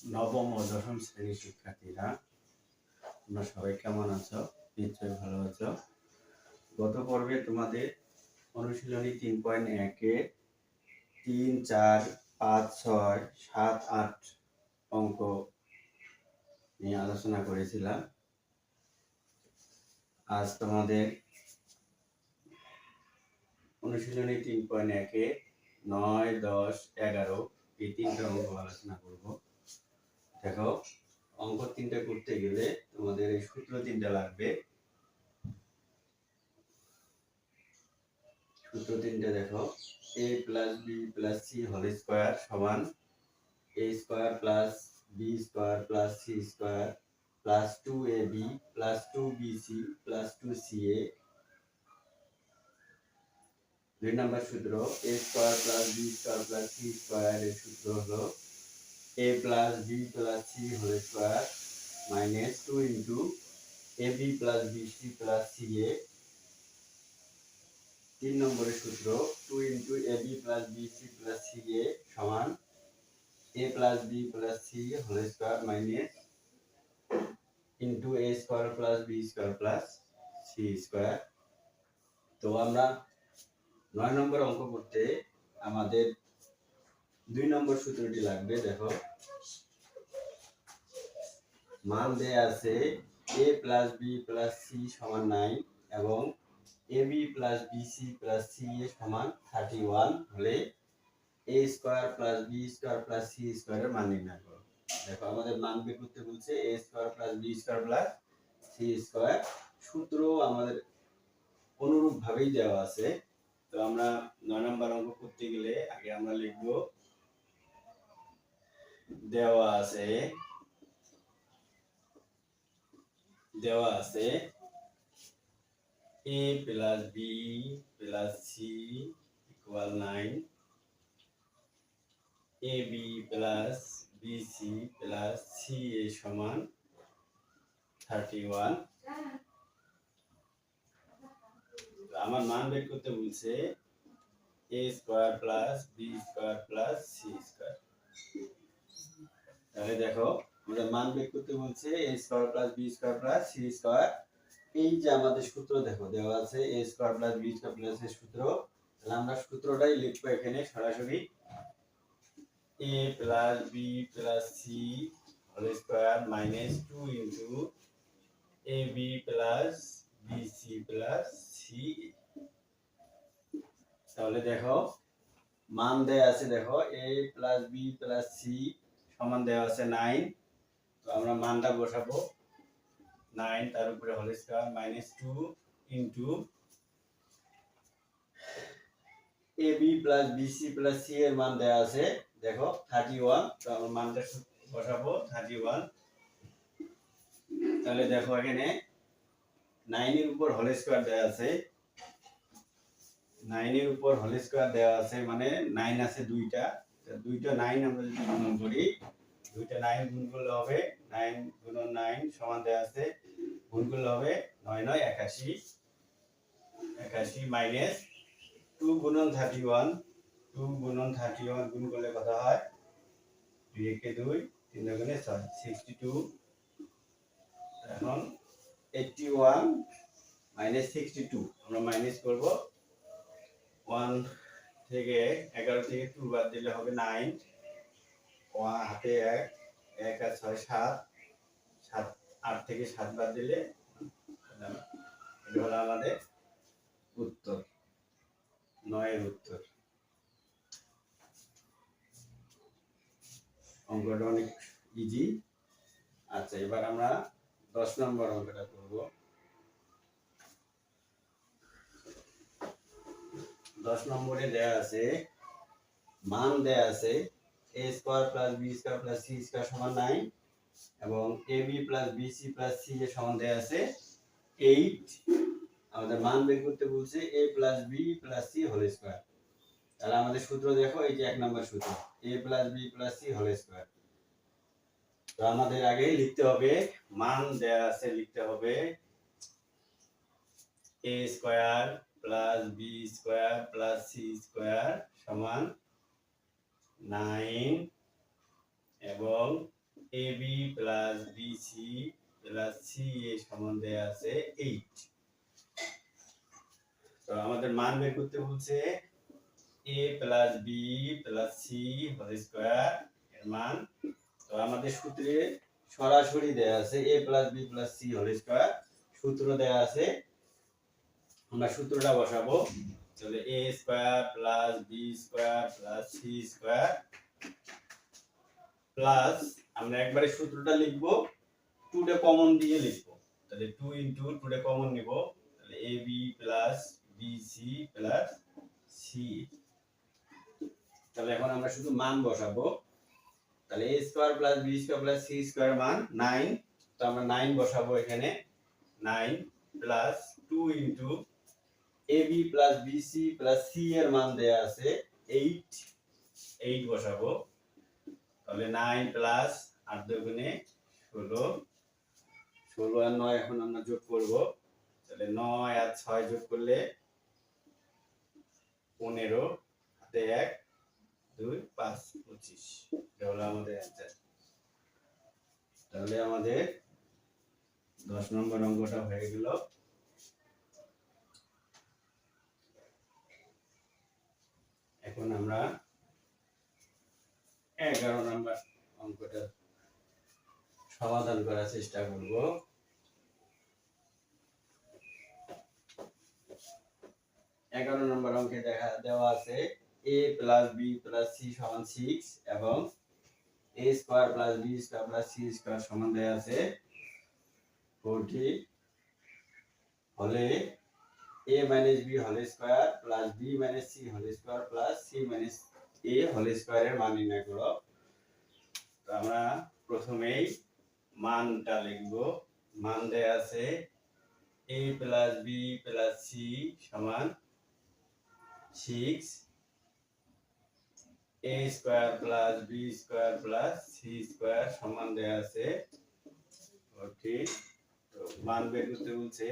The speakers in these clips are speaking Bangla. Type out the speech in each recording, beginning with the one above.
নবম ও দশম শ্রেণির শিক্ষার্থীরা, তোমরা সবাই কেমন আছো? নিশ্চয়ই ভালো আছো। গত পর্বে তোমাদের অনুশীলনী তিন পয়েন্ট একে তিন, চার, পাঁচ, ছয়, সাত, আট অঙ্ক নিয়ে আলোচনা করেছিলাম। আজ তোমাদের অনুশীলনী তিন পয়েন্ট একে নয়, দশ, এগারো এই তিনটা অঙ্ক আলোচনা করব। দেখো, অঙ্ক তিনটা করতে গেলে তোমাদের এই সূত্র তিনটা লাগবে। সূত্র তিনটা দেখো A plus B plus C whole square সমান A square plus B square plus C square plus two A B plus two B C plus two C A দুই নম্বর সূত্র A square plus B square plus C square এর সূত্র হলো A plus B plus C whole square minus two into A B plus B C plus C A তিন নম্বরের সূত্র two into A B plus B C plus C A সমান A plus B plus C whole square minus into A square plus B square plus C square তো আমরা নয় নম্বর অঙ্ক করতে আমাদের দুই নম্বর সূত্রটি লাগবে, দেখো। মান দেয়া আছে A plus B plus C সমান নাইন এবং A B plus B C plus C A সমান থার্টি ওয়ান হলে A square plus B square plus C স্কোয়ারের মান নির্ণয় করো। দেখো, আমাদের মান বের করতে বলছে A square plus B square plus C square সূত্র আমাদের অনুরূপ ভাবেই দেওয়া আছে। তো আমরা নয় নম্বর অঙ্ক করতে গেলে আগে আমরা লিখব দেওয়া আছে দেওয়া আছে A plus B plus C equal nine A B plus B C plus C A সমান থার্টি ওয়ান আমার মান বের করতে বলছে A square plus B square plus C square তাহলে দেখো আমাদের মান বের করতে বলছে A square plus B square plus C square এই যে আমাদের সূত্র দেখো, দেওয়া আছে A square plus B square plus এর সূত্র। তাহলে আমরা সূত্রটাই লিখব এখানে সরাসরি। A plus B plus C whole square minus two into A B plus B C plus C তাহলে দেখো, মান দেয়া আছে দেখো A plus B plus C সমান দেওয়া আছে নাইন তো আমরা মানটা বসাবো। নাইন তার উপরে whole square minus two into A B plus B C plus C A মান দেওয়া আছে। দেখো থার্টি ওয়ান তো আমরা মানটা বসাবো থার্টি ওয়ান তাহলে দেখো এখানে নাইনের উপর হোল স্কোয়ার দেওয়া আছে। নাইনের উপর হোল স্কোয়ার দেওয়া আছে মানে নাইন আছে দুইটা। দুইটা নাইন আমরা যদি গুণন করি, দুইটা নাইন গুণ করলে হবে নাইন গুণন নাইন সমান দেওয়া আছে, গুণ করলে হবে নয় নয় একাশি একাশি মাইনাস টু গুণন থার্টি ওয়ান টু গুণন থার্টি ওয়ান গুণ করলে কত হয়? দুই একে দুই, তিন গুণে ছয় সিক্সটি টু এখন eighty one minus sixty two আমরা মাইনাস করব ওয়ান থেকে এগারো থেকে টু বাদ দিলে হবে নাইন ওয়ান হাতে এক এক আর ছয় সাত। সাত, আট থেকে সাত বাদ দিলে এটা হলো আমাদের উত্তর, নয়ের উত্তর। অঙ্কটা অনেক ইজি আচ্ছা এবার আমরা দশ নম্বর অঙ্কটা করব। দশ নম্বরে দেয়া আছে, মান দেয়া আছে A square plus B square plus C square সমান নাইন এবং A B plus B C plus C A সমান দেয়া আছে এইট আমাদের মান বের করতে বলছে A plus B plus C whole square তাহলে আমাদের সূত্র দেখো, এই যে এক নম্বর সূত্র A plus B plus C whole square তো আমাদের আগে লিখতে হবে, মান দেয়া আছে লিখতে হবে A square plus B square plus C square সমান নাইন এবং A B plus B C plus C A দেয়া আছে এইট তো আমাদের মান বের করতে বলছে A plus B plus C whole square এর মান। তো আমাদের সূত্রে সরাসরি দেয়া আছে A plus B plus C whole square সূত্র দেয়া আছে আমরা সূত্রটা বসাবো। তাহলে A square plus B square plus C square plus আমরা একবারে সূত্রটা লিখব টুটা কমন দিয়ে লিখব। তাহলে টু ইন্টু টুটা কমন নিব। তাহলে A B plus B C plus C তাহলে এখন আমরা শুধু মান বসাবো। তাহলে A square plus B square plus C square মান নাইন তো আমরা নাইন বসাবো এখানে। Nine plus two into A B plus B C plus C A মান দেয়া আছে এইট এইট বসাবো। তাহলে নাইন প্লাস আট দুগুণে ষোলো। ষোলো আর নয় এখন আমরা যোগ করব। তাহলে নয় আর ছয় যোগ করলে পনেরো। হাতে এক, দুই, পাঁচ, পঁচিশ। এটা হলো আমাদের অ্যান্সার তাহলে আমাদের দশ নম্বর অঙ্কটা হয়ে গেল। এখন আমরা এগারো নম্বর অঙ্কটা সমাধান করার চেষ্টা করব। এগারো নম্বর অঙ্কে দেখা, দেওয়া আছে A plus B plus C সমান সিক্স এবং A square plus B square plus C square সমান দেওয়া আছে। ফোরটি হলে A minus B whole square plus B minus C whole square plus C minus A whole স্কোয়ারের মান নির্ণয় করো। তো আমরা প্রথমেই মানটা লিখব। মান দেয়া আছে A plus B plus C সমান six A square plus B square plus C square সমান দেয়া আছে। ওকে তো মান বের করতে বলছে।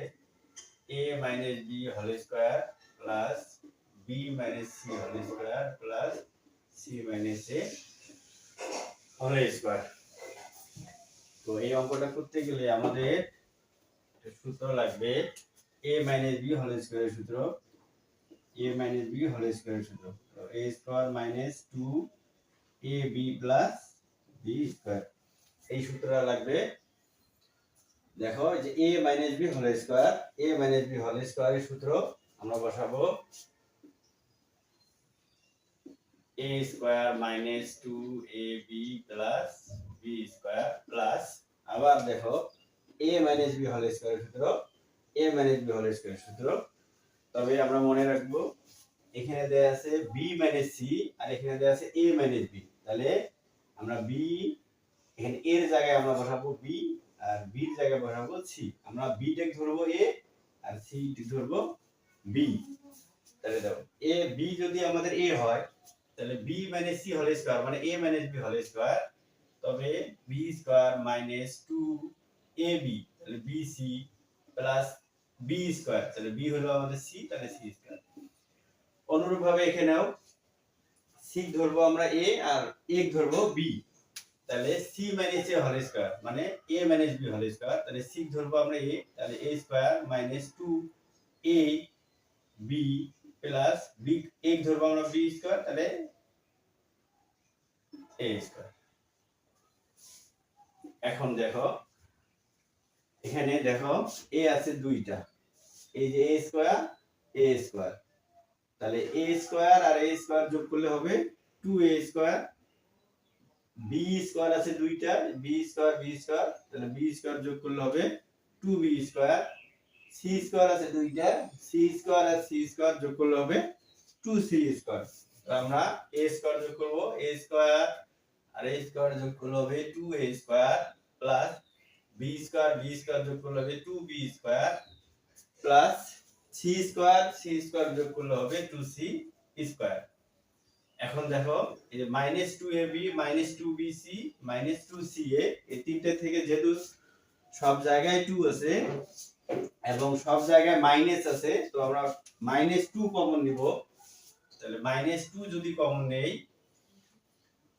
A minus B whole square plus B minus C whole square plus C minus A whole square তো এই অঙ্কটা করতে গেলে আমাদের সূত্র লাগবে। এ মাইনাস বি হোল স্কোয়ারের সূত্র। এ মাইনাস বি হোল স্কোয়ারের সূত্র। তো A square minus two A B plus B square এই সূত্রটা লাগবে দেখো যে A minus B whole square A minus B whole স্কোয়ারের সূত্র আমরা বসাবো। A square minus two A B plus B square plus আবার দেখো এ মাইনাস বি হোল স্কোয়ারের সূত্র এ মাইনাস বি হোল স্কোয়ারের সূত্র। তবে আমরা মনে রাখব, এখানে দেয়া আছে বি মাইনাস সি আর এখানে দেয়া আছে এ মাইনাস বি তাহলে আমরা বি এখানে এর জায়গায় আমরা বসাবো বি আর বির জায়গায় বসাবো সি আমরা বি বিটাকে ধরবো এ আর সি ধরবো বি তাহলে দেখো এ বি যদি আমাদের এ হয়, তাহলে B minus C whole square মানে A minus B whole square তবে B square minus two A B তাহলে B C plus B square তাহলে বি হলো আমাদের সি তাহলে সি স্কোয়ার অনুরূপভাবে এখানেও সি ধরবো আমরা এ আর এক ধরবো বি তাহলে C minus A whole square মানে A minus B whole square তাহলে সি ধরবো আমরা এ তাহলে A square minus two A B plus B A ধরবো আমরা বি স্কোয়ার তাহলে এ স্কোয়ার এখন দেখো, এখানে দেখো এ আছে দুইটা, এই যে এ স্কোয়ার এ স্কোয়ার তাহলে এ স্কোয়ার আর এ স্কোয়ার যোগ করলে হবে two A square B square আছে দুইটা বি স্কোয়ার বি স্কোয়ার তাহলে বি স্কোয়ার যোগ করলে হবে two B square C square আছে দুইটা সি স্কোয়ার আর সি স্কোয়ার যোগ করলে হবে টু সি স্কোয়ার আমরা এ স্কোয়ার যোগ করব এ স্কোয়ার আর এ স্কোয়ার যোগ করলে হবে two A square plus B square B square যোগ করলে হবে two B square plus C square C square যোগ করলে হবে টু সি স্কোয়ার এখন দেখো, এই যে minus two A B minus two B C minus two C A এই তিনটে থেকে যেহেতু সব জায়গায় টু আছে এবং সব জায়গায় মাইনাস আছে, তো আমরা মাইনাস টু কমন নিব। তাহলে মাইনাস টু যদি কমন নেই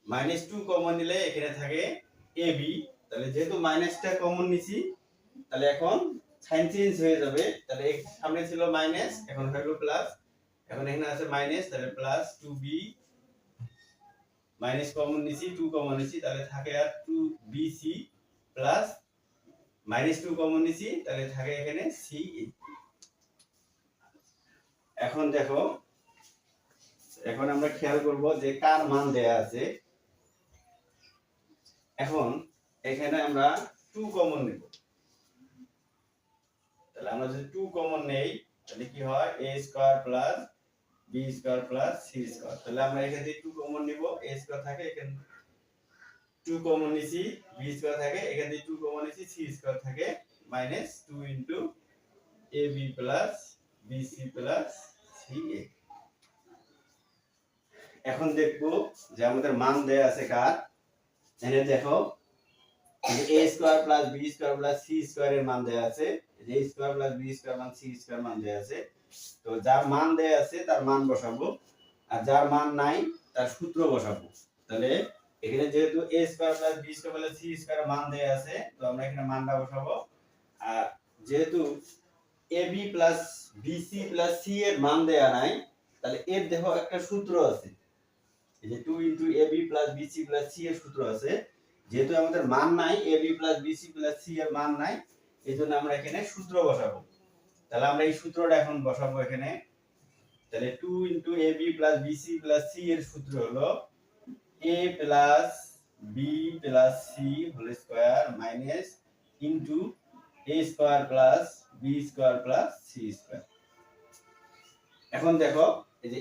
মাইনাস টু কমন নিলে এখানে থাকে এ বি তাহলে যেহেতু মাইনাসটা কমন নিছি, তাহলে এখন সাইন চেঞ্জ হয়ে যাবে। তাহলে সামনে ছিল মাইনাস এখন হলো প্লাস এখন এখানে আছে মাইনাস তাহলে plus two B minus common নিছি টু কমন নিছি, তাহলে থাকে আর two B C plus minus two common নিছি, তাহলে থাকে এখানে সি এখন দেখো, এখন আমরা খেয়াল করব যে কার মান দেয়া আছে। এখন এখানে আমরা টু কমন নেব। তাহলে আমরা যদি টু কমন নেই, তাহলে কি হয়? A square plus B square plus C square তাহলে আমরা এখান থেকে টু কমন নিব এ স্কোয়ার থাকে, এখানে টু কমন নিছি বি স্কোয়ার থাকে, এখান থেকে টু কমন নিছি সি স্কোয়ার থাকে minus two into A B plus B C plus C A এখন দেখব যে আমাদের মান দেয়া আছে কার? এখানে দেখো A square plus B square plus C square এর মান দেয়া আছে A square plus B square মান সি স্কোয়ার মান দেয়া আছে। তো যার মান দেয়া আছে, তার মান বসাবো। আর যার মান নাই, তার সূত্র বসাবো। তাহলে এখানে যেহেতু A square plus B square plus C square মান দেয়া আছে, তো আমরা এখানে মানটা বসাবো। আর যেহেতু A B plus BC plus C এর মান দেয়া নাই, তাহলে এর দেখো একটা সূত্র আছে। এই যে two into A B plus BC plus C এর সূত্র আছে। যেহেতু আমাদের মান নাই A B plus BC plus C এর মান নাই, এই জন্য আমরা এখানে সূত্র বসাবো। তাহলে আমরা এই সূত্রটা এখন বসাবো এখানে। তাহলে two into A B plus BC plus C এর সূত্র হলো A plus B plus C whole square minus into A square plus B square plus C square এখন দেখো, এই যে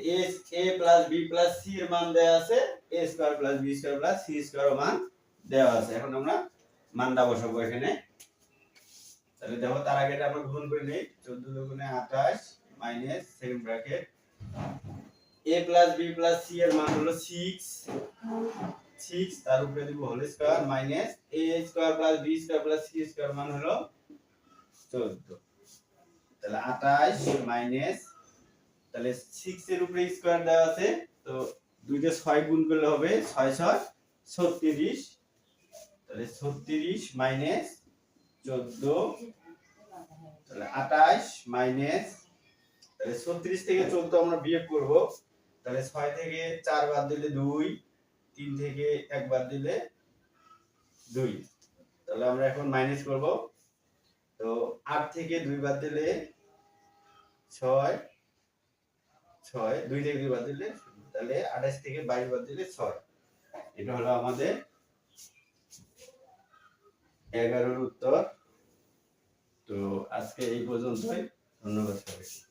A plus B plus C এর মান দেওয়া আছে A square plus B square plus C square মান দেওয়া আছে। এখন আমরা মানটা বসাবো এখানে। তাহলে দেখো তার আগে আমরা গুণ করে নেই, চোদ্দ দুগুণে আঠাশ minus second bracket A plus B plus C এর মান হলো সিক্স সিক্স তার উপরে দিব whole square minus A square plus B square plus C square মান হলো চোদ্দ। তাহলে আঠাশ মাইনাস তাহলে সিক্স এর উপরে স্কোয়ার দেওয়া আছে, তো দুইটা ছয় গুণ করলে হবে ছয় ছয় ছত্রিশ। তাহলে ছত্রিশ মাইনাস চোদ্দ, তাহলে আঠাশ মাইনাস, তাহলে ছত্রিশ থেকে চোদ্দ আমরা বিয়োগ করব। তাহলে ছয় থেকে চার বাদ দিলে দুই, তিন থেকে এক বাদ দিলে দুই। তাহলে আমরা এখন মাইনাস করব। তো আট থেকে দুই বাদ দিলে ছয় ছয়, দুই থেকে দুই বাদ দিলে, তাহলে আঠাশ থেকে বাইশ বাদ দিলে ছয়। এটা হলো আমাদের এগারোর উত্তর। তো আজকে এই পর্যন্তই। ধন্যবাদ সবাইকে।